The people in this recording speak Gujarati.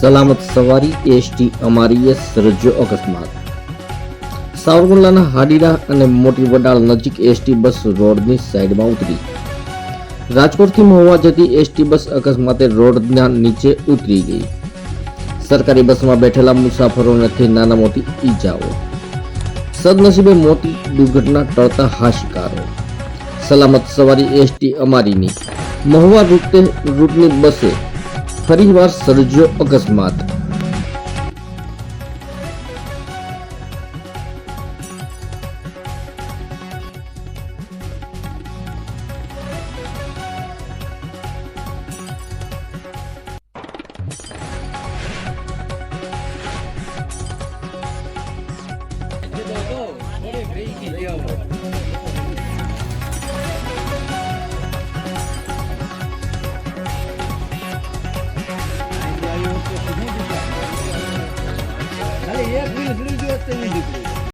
સલામત સવારી એસટી અમારી સર્જ્યો અકસ્માત. સાવરકુંડલાના હાડીડા અને મોટી વડાળ નજીક એસટી બસ રોડની સાઈડમાં ઉતરી. રાજકોટથી મહુવા જતી એસટી બસ અકસ્માતે રોડના નીચે ઉતરી ગઈ. સરકારી બસમાં બેઠેલા મુસાફરોને થઈ નાના મોટી ઈજાઓ. સદનસીબે મોટી દુર્ઘટના ટળતા હાશિકારો. સલામત સવારી એસટી અમારીની. મહુવા રૂટે રૂટની બસે ફરીવાર સર્જ્યો અકસ્માત. 真厉害